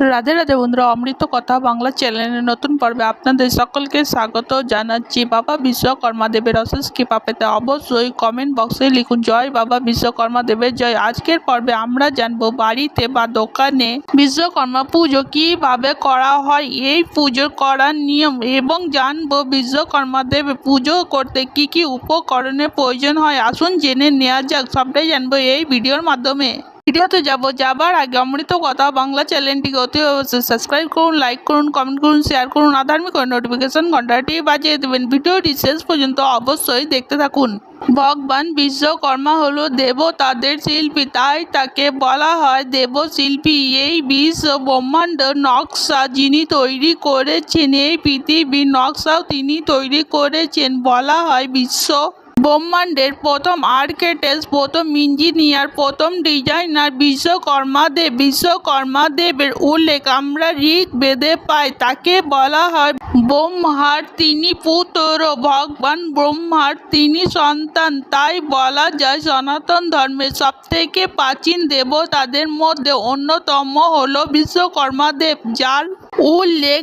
রাধে রাধে বন্ধুরা, অমৃত কথা বাংলা চ্যানেলের নতুন পর্বে আপনাদের সকলকে স্বাগত জানাচ্ছি। বাবা বিশ্বকর্মা দেবের অশেষ কৃপা পেতে অবশ্যই কমেন্ট বক্সে লিখুন, জয় বাবা বিশ্বকর্মা দেবের জয়। আজকের পর্বে আমরা জানব, বাড়িতে বা দোকানে বিশ্বকর্মা পুজো কীভাবে করা হয়, এই পুজো করার নিয়ম এবং জানব বিশ্বকর্মা দেবের পুজো করতে কি কি উপকরণের প্রয়োজন হয়। আসুন জেনে নেওয়া যাক, সবটাই জানব এই ভিডিওর মাধ্যমে। ভিডিওতে যাব, যাবার আগে অমৃত কথা বাংলা চ্যানেলটিকে অতি অবশ্যই সাবস্ক্রাইব করুন লাইক করুন কমেন্ট করুন শেয়ার করুন আধার্মিক নোটিফিকেশন ঘন্টাটি বাজিয়ে দেবেন। ভিডিওটি শেষ পর্যন্ত অবশ্যই দেখতে থাকুন। ভগবান বিশ্বকর্মা হলো দেবতাদের শিল্পী, তাই তাকে বলা হয় দেবশিল্পী। এই বিশ্ব ব্রহ্মাণ্ড নকশা যিনি তৈরি করেছেন, এই পৃথিবীর নকশাও তিনি তৈরি করেছেন বলা হয় বিশ্ব ব্রহ্মাণ্ডের প্রথম আর্কিটেক্ট, প্রথম ইঞ্জিনিয়ার, প্রথম ডিজাইনার বিশ্বকর্মা দেব। বিশ্বকর্মা দেবের উল্লেখ আমরা ঋগ বেদে পাই, তাকে বলা হয় ব্রহ্মার তিনি পুত্র, ভগবান ব্রহ্মার তিনি সন্তান। তাই বলা যায় সনাতন ধর্মের সবথেকে প্রাচীন দেবতাদের মধ্যে অন্যতম হল বিশ্বকর্মা দেব, যার উল্লেখ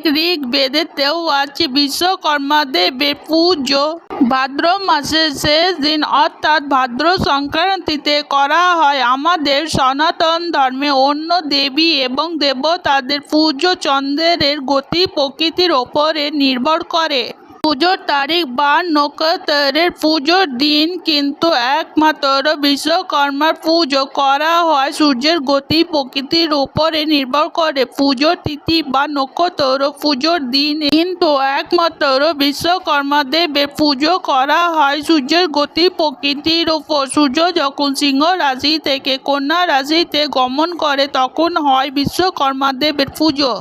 বেদেতেও আছে বিশ্বকর্মা দেবের পুজো ভাদ্র মাসের শেষ দিন, অর্থাৎ ভাদ্র সংক্রান্তিতে করা হয়। আমাদের সনাতন ধর্মে অন্য দেবী এবং দেবতাদের পুজো চন্দ্রের গতি প্রকৃতির ওপরে নির্ভর করে। পুজোর তারিখ বা নক্ষত্রের পুজোর দিন কিন্তু একমাত্র বিশ্বকর্মার পুজো। করা হয় সূর্যের গতি, প্রকৃতির উপরে নির্ভর করে পুজোর তিথি বা নক্ষত্র পুজোর দিন। কিন্তু একমাত্র বিশ্বকর্মা দেবের পুজো করা হয় সূর্যের গতি, প্রকৃতির উপর। সূর্য যখন সিংহ রাশি থেকে কন্যা রাশিতে গমন করে, তখন হয় বিশ্বকর্মা দেবের পুজো।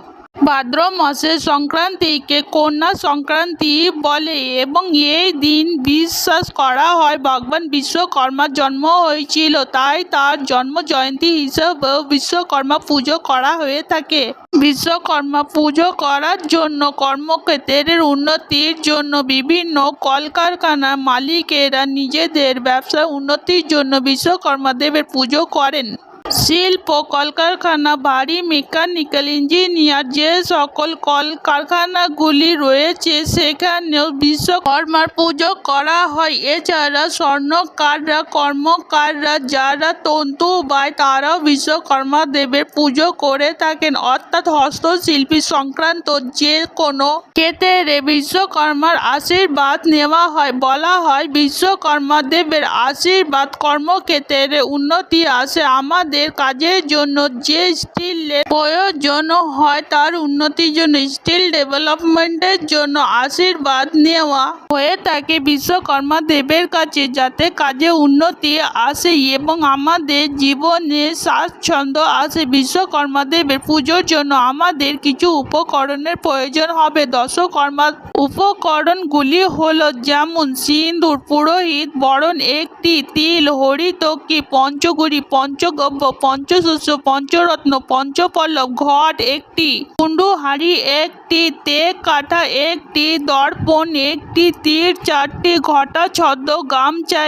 ভাদ্র মাসের সংক্রান্তিকে কন্যা সংক্রান্তি বলে এবং এই দিন বিশ্বাস করা হয়। ভগবান বিশ্বকর্মার জন্ম হয়েছিল, তাই তার জন্ম জয়ন্তী হিসেবেও বিশ্বকর্মা পুজো করা হয়ে থাকে। বিশ্বকর্মা পুজো করার জন্য কর্মক্ষেত্রের উন্নতির জন্য বিভিন্ন কলকারখানার মালিকেরা নিজেদের ব্যবসার উন্নতির জন্য বিশ্বকর্মা দেবের পুজো করেন। শিল্প, কলকারখানা ভারী মেকানিক্যাল ইঞ্জিনিয়ার যে সকল কলকারখানাগুলি রয়েছে, সেখানেও বিশ্বকর্মার পুজো করা হয়। এছাড়া স্বর্ণকাররা, কর্মকাররা, যারা তন্তু বায়, তারাও বিশ্বকর্মা দেবের পুজো করে থাকেন। অর্থাৎ হস্তশিল্পী সংক্রান্ত যে কোনো ক্ষেত্রে বিশ্বকর্মার আশীর্বাদ নেওয়া হয়। বলা হয় বিশ্বকর্মা দেবের আশীর্বাদ কর্মক্ষেত্রে উন্নতি আসে। আমাদের কাজের জন্য যে স্কিলের প্রয়োজন হয়, তার উন্নতির জন্য স্কিল ডেভেলপমেন্টের জন্য আশীর্বাদ নেওয়া হয়ে থাকে। বিশ্বকর্মা দেবের কাছে যাতে কাজে উন্নতি আসে এবং আমাদের জীবনে স্বাচ্ছন্দ্য আসে, বিশ্বকর্মা দেবের পুজোর জন্য আমাদের কিছু উপকরণের প্রয়োজন হবে। দশকর্মা উপকরণগুলি হলো যেমন সিন্দুর পুরোহিত, বরণ, একটি তিল, হরিতকি, পঞ্চগুড়ি পঞ্চগব্য পঞ্চশস্য, পঞ্চরত্ন, পঞ্চপল্লব, ঘট একটি কুণ্ডু হাঁড়ি একটি তে কাঠা একটি, দর্পণ একটি, তীর চারটি, ঘটা ছদ্ম গামছা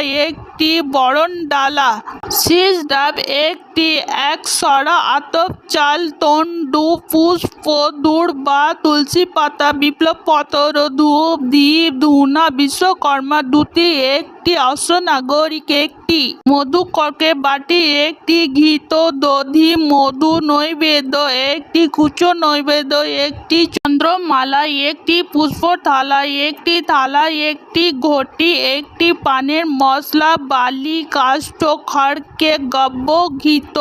একটি বরণ ডালা। শীষ ডাব একটি এক সরা আতপ, চাল তন্ডু পুষ্প, দূর বা তুলসী পাতা, বিপ্লব পতর ধূপ দ্বীপ ধুনা বিশ্বকর্মা, দুটি, একটি অশ্ব নাগরিক, একটি মধুকরকে বাটি, একটি ঘিত দধি, মধু নৈবেদ্য, একটি কুচো নৈবেদ্য, একটি চন্দ্রমালা, একটি পুষ্প থালা একটি থালা, একটি ঘটি, একটি পানের মশলা বালি কাষ্ঠ খড়কে গব্য ঘিত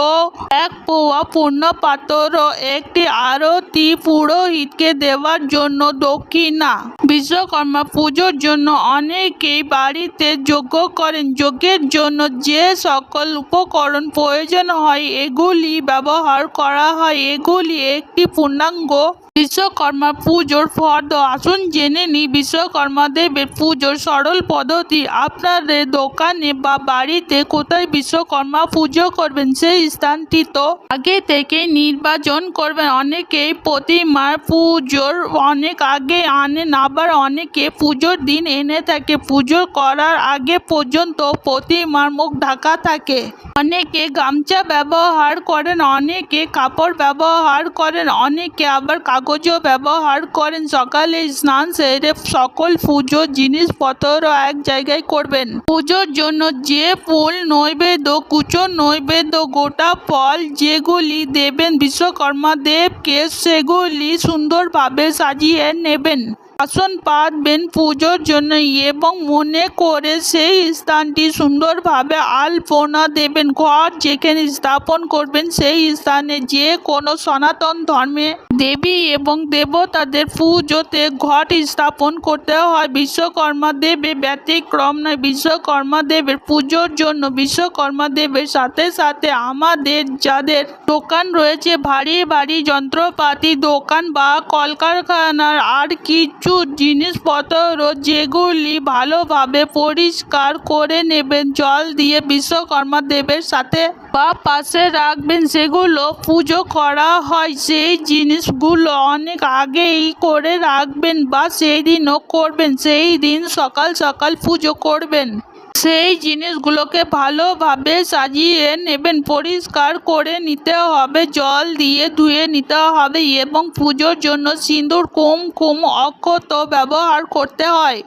এক পোয়া পূর্ণ পাতর একটি আরতি পুরোহিতকে দেওয়ার জন্য দক্ষিণা। বিশ্বকর্মা পুজোর জন্য অনেকেই বাড়িতে যজ্ঞ করেন। যজ্ঞের জন্য যে সকল উপকরণ প্রয়োজন হয়, এগুলি ব্যবহার করা হয়। এগুলি একটি পূর্ণাঙ্গ বিশ্বকর্মা পুজোর ফর্দ আসুন জেনে নি বিশ্বকর্মা দেবের পুজোর সরল পদ্ধতি। আপনাদের দোকানে বা বাড়িতে কোথায় বিশ্বকর্মা পুজো করবেন সেই স্থানটি তো আগে থেকে নির্বাচন করবেন। অনেকেই প্রতিমার পুজোর অনেক আগে আনেন আবার অনেকে পুজোর দিন এনে থাকে। পুজো করার আগে পর্যন্ত প্রতিমার মুখ ঢাকা থাকে। অনেকে গামছা ব্যবহার করেন, অনেকে কাপড় ব্যবহার করেন, অনেকে আবার কাগজও ব্যবহার করেন। সকালে স্নান সেরে সকল পুজোর জিনিসপত্র এক জায়গায় করবেন। পুজোর জন্য যে ফুল নৈবেদ্য, কুচো নৈবেদ্য, গোটা ফল যেগুলি দেবেন বিশ্বকর্মা দেবকে, সেগুলি সুন্দরভাবে সাজিয়ে নেবেন। আসন পাতবেন পুজোর জন্য এবং মনে করে সেই স্থানটি সুন্দরভাবে আলপনা দেবেন, ঘর যেখানে স্থাপন করবেন সেই স্থানে যে কোনো সনাতন ধর্মে দেবী এবং দেবতাদের পুজোতে ঘট স্থাপন করতে হয়। বিশ্বকর্মা দেবের ব্যতিক্রম নয়, বিশ্বকর্মা দেবের পুজোর জন্য বিশ্বকর্মা দেবের সাথে সাথে আমাদের যাদের দোকান রয়েছে, ভারী ভারী যন্ত্রপাতি দোকান বা কলকারখানার আর কিছু জিনিসপত্র যেগুলি ভালোভাবে পরিষ্কার করে নেবেন, জল দিয়ে বিশ্বকর্মা দেবের সাথে বা পাশে রাখবেন, সেগুলো পুজো করা হয়। সেই জিনিসগুলো অনেক আগেই করে রাখবেন বা সেই দিনও করবেন। সেই দিন সকাল সকাল পুজো করবেন। সেই জিনিসগুলোকে ভালোভাবে সাজিয়ে নেবেন, পরিষ্কার করে নিতে হবে, জল দিয়ে ধুয়ে নিতে হবে এবং পুজোর জন্য সিঁদুর, কুম কুম অক্ষত ব্যবহার করতে হয়।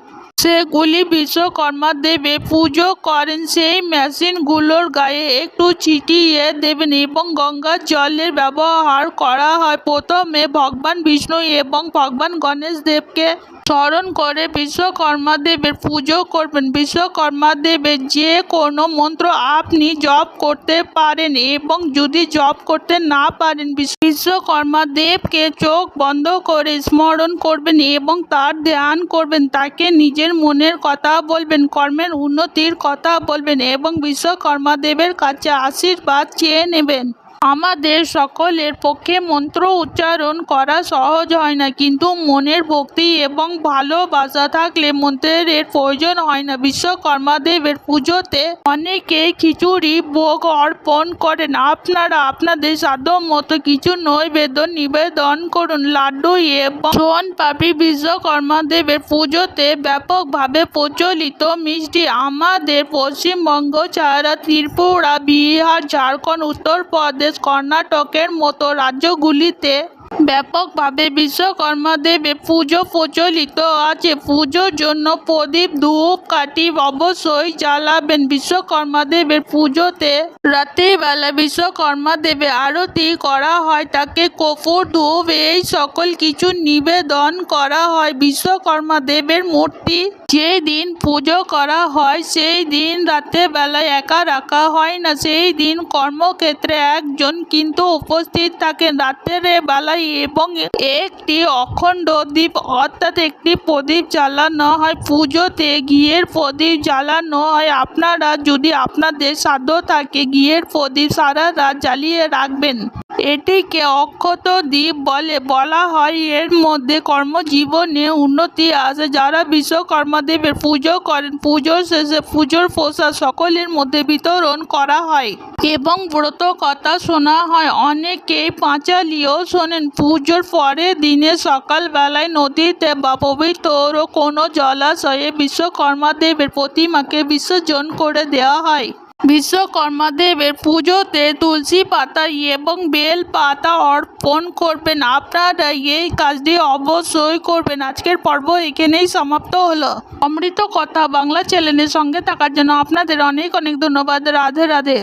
সেগুলি বিশ্বকর্মা দেবে। পুজো করেন সেই মেশিনগুলোর গায়ে একটু ছিটিয়ে দেবেন এবং গঙ্গার জলের ব্যবহার করা হয়। প্রথমে ভগবান বিষ্ণু এবং ভগবান গণেশ দেবকে স্মরণ করে বিশ্বকর্মা দেবের পুজো করবেন। বিশ্বকর্মা দেবের যে কোনো মন্ত্র আপনি জপ করতে পারেন এবং যদি জপ করতে না পারেন বিশ্ব- বিশ্বকর্মা দেবকে চোখ বন্ধ করে স্মরণ করবেন এবং তার ধ্যান করবেন। তাকে নিজের মনের কথা বলবেন, কর্মের উন্নতির কথা বলবেন এবং বিশ্বকর্মা দেবের কাছে আশীর্বাদ চেয়ে নেবেন। আমাদের সকলের পক্ষে মন্ত্র উচ্চারণ করা সহজ হয় না, কিন্তু মনের ভক্তি এবং ভালোবাসা থাকলে মন্ত্রের প্রয়োজন হয় না। বিশ্বকর্মা দেবের পুজোতে অনেকে খিচুড়ি, ভোগ অর্পণ করেন। আপনারা আপনাদের সাধ্য মতো কিছু নৈবেদ্য নিবেদন করুন। লাড্ডু এবং সোন পাপড়ি বিশ্বকর্মা দেবের পুজোতে ব্যাপকভাবে প্রচলিত মিষ্টি আমাদের পশ্চিমবঙ্গ, ছাড়া ত্রিপুরা, বিহার, ঝাড়খণ্ড, উত্তরপ্রদেশ কর্ণাটকের মতো রাজ্যগুলিতে ব্যাপকভাবে বিশ্বকর্মা দেবে পুজো প্রচলিত আছে। পুজোর জন্য প্রদীপ, ধূপ, কাঠি অবশ্যই জ্বালাবেন। বিশ্বকর্মা দেবের পুজোতে রাত্রিবেলা বিশ্বকর্মা দেবে আরতি করা হয়। তাকে কপুর ধূপ, এই সকল কিছু নিবেদন করা হয়। বিশ্বকর্মা দেবের মূর্তি যে দিন পুজো করা হয়, সেই দিন রাতের বেলায় একা রাখা হয় না। সেই দিন কর্মক্ষেত্রে একজন কিন্তু উপস্থিত থাকেন। রাতের বেলায় এবং একটি অখণ্ড দ্বীপ, অর্থাৎ একটি প্রদীপ জ্বালানো হয়। পুজোতে ঘিয়ের প্রদীপ জ্বালানো হয়। আপনারা যদি আপনাদের সাধ্য থাকে ঘিয়ের প্রদীপ সারা রাত জ্বালিয়ে রাখবেন। এটিকে অক্ষত দ্বীপ বলে বলা হয়। এর মধ্যে কর্মজীবনে উন্নতি আসে যারা বিশ্বকর্মা দেবের পুজো করেন। পুজোর শেষে পুজোর প্রসাদ সকলের মধ্যে বিতরণ করা হয় এবং ব্রত কথা শোনা হয়। অনেকেই পাঁচালিও শোনেন। পুজোর পরে দিনে সকালবেলায় নদীতে বা পবিত্র কোনো জলাশয়ে বিশ্বকর্মা দেবের প্রতিমাকে বিসর্জন করে দেওয়া হয়। বিশ্বকর্মা দেবের পুজোতে তুলসী পাতা এবং বেল পাতা অর্পণ করবেন। আপনারা এই কাজটি অবশ্যই করবেন। আজকের পর্ব এখানেই সমাপ্ত হলো। অমৃত কথা বাংলা চ্যানেলের সঙ্গে থাকার জন্য আপনাদের অনেক অনেক ধন্যবাদ। রাধে রাধে।